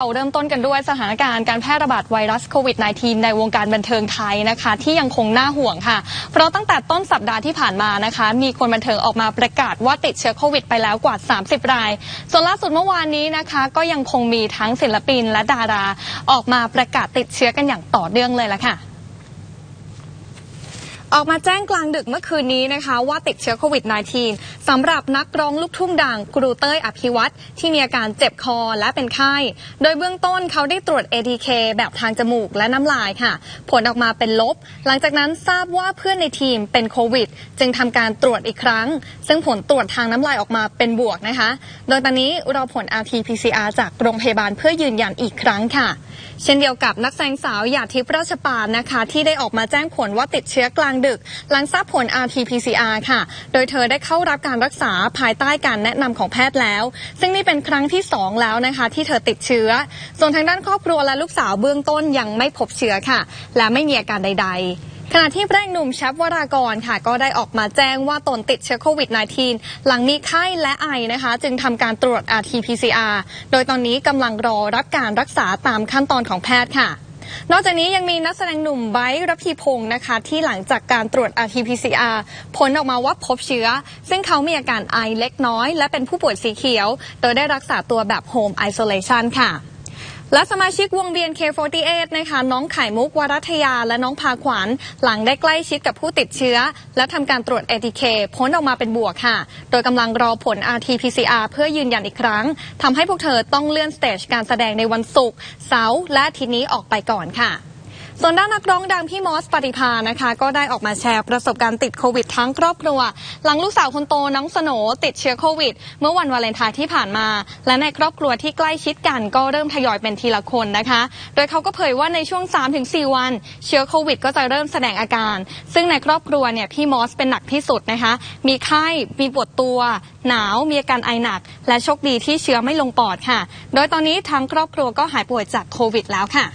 เราเริ่มต้นกันด้วยสถานการณ์การแพร่ระบาดไวรัสโควิด -19 ในวงการบันเทิงไทยนะคะ ที่ยังคงน่าห่วงค่ะ เพราะตั้งแต่ต้นสัปดาห์ที่ผ่านมานะคะ มีคนบันเทิงออกมาประกาศว่าติดเชื้อโควิดไปแล้วกว่า 30 ราย ส่วนล่าสุดเมื่อวานนี้นะคะ ก็ยังคงมีทั้งศิลปินและดารา ออกมาประกาศติดเชื้อกันอย่างต่อเนื่องเลยละค่ะ ออกมาแจ้งกลางดึกเมื่อคืนนี้นะคะ ว่าติดเชื้อโควิด -19 สำหรับนักร้องลูกทุ่งดังครูเต้ยอภิวัตที่มีอาการเจ็บคอและเป็นไข้ โดยเบื้องต้นเขาได้ตรวจ ATK แบบทางจมูกและน้ำลายค่ะ ผลออกมาเป็นลบ หลังจากนั้นทราบว่าเพื่อนในทีมเป็นโควิด จึงทำการตรวจอีกครั้ง ซึ่งผลตรวจทางน้ำลายออกมาเป็นบวกนะคะ โดยตอนนี้รอผล RT-PCR จากโรงพยาบาลเพื่อยืนยันอีกครั้งค่ะ เช่นเดียวกับนักแสดงสาวหยาดทิพย์ราชปานนะคะ ที่ได้ออกมาแจ้งผลว่าติดเชื้อกลางดึก หลังทราบผล RT-PCR ค่ะ โดยเธอได้เข้ารับการรักษาภายใต้การแนะนำของแพทย์แล้ว ซึ่งนี่เป็นครั้งที่ 2 แล้วนะคะ ที่เธอติดเชื้อ ส่วนทางด้านครอบครัวและลูกสาวเบื้องต้นยังไม่พบเชื้อค่ะ และไม่มีอาการใด ๆขณะที่พระเอกหนุ่มแชปวรากรค่ะ ก็ได้ออกมาแจ้งว่าตนติดเชื้อโควิด -19 หลังมีไข้และไอนะคะ จึงทำการตรวจ RT-PCR โดยตอนนี้กำลังรอรับการรักษาตามขั้นตอนของแพทย์ค่ะ นอกจากนี้ยังมีนักแสดงหนุ่มไบร์ทรพีพงศ์นะคะ ที่หลังจากการตรวจ RT-PCR ผลออกมาว่าพบเชื้อ ซึ่งเขามีอาการไอเล็กน้อย และเป็นผู้ป่วยสีเขียว โดยได้รักษาตัวแบบโฮมไอโซเลชันค่ะ และสมาชิกวงเวียน K48 นะคะน้องไข่มุกวรัทยา และน้องพาขวัญหลังได้ใกล้ชิดกับผู้ติดเชื้อ และทำการตรวจ ATK ผลออกมาเป็นบวกค่ะ โดยกำลังรอผล RT-PCR เพื่อยืนยันอีกครั้งทำให้พวกเธอต้องเลื่อนสเตจการแสดงในวันศุกร์เสาร์และอาทิตย์นี้ออกไปก่อนค่ะ ส่วนด้านนักร้องดังพี่มอสปฏิภานะคะ ก็ได้ออกมาแชร์ประสบการณ์ติดโควิดทั้งครอบครัว หลังลูกสาวคนโตน้องสโนติดเชื้อโควิด เมื่อวันวาเลนไทน์ที่ผ่านมา และในครอบครัวที่ใกล้ชิดกันก็เริ่มทยอยเป็นทีละคนนะคะ โดยเขาก็เผยว่าในช่วง 3-4 วัน เชื้อโควิด ก็จะเริ่มแสดงอาการ ซึ่งในครอบครัวเนี่ยพี่มอสเป็นหนักที่สุดนะคะ มีไข้มีปวดตัว หนาวมีอาการไอหนัก และโชคดีที่เชื้อไม่ลงปอดค่ะ โดยตอนนี้ทางครอบครัวก็หายป่วยจากโควิดแล้วค่ะ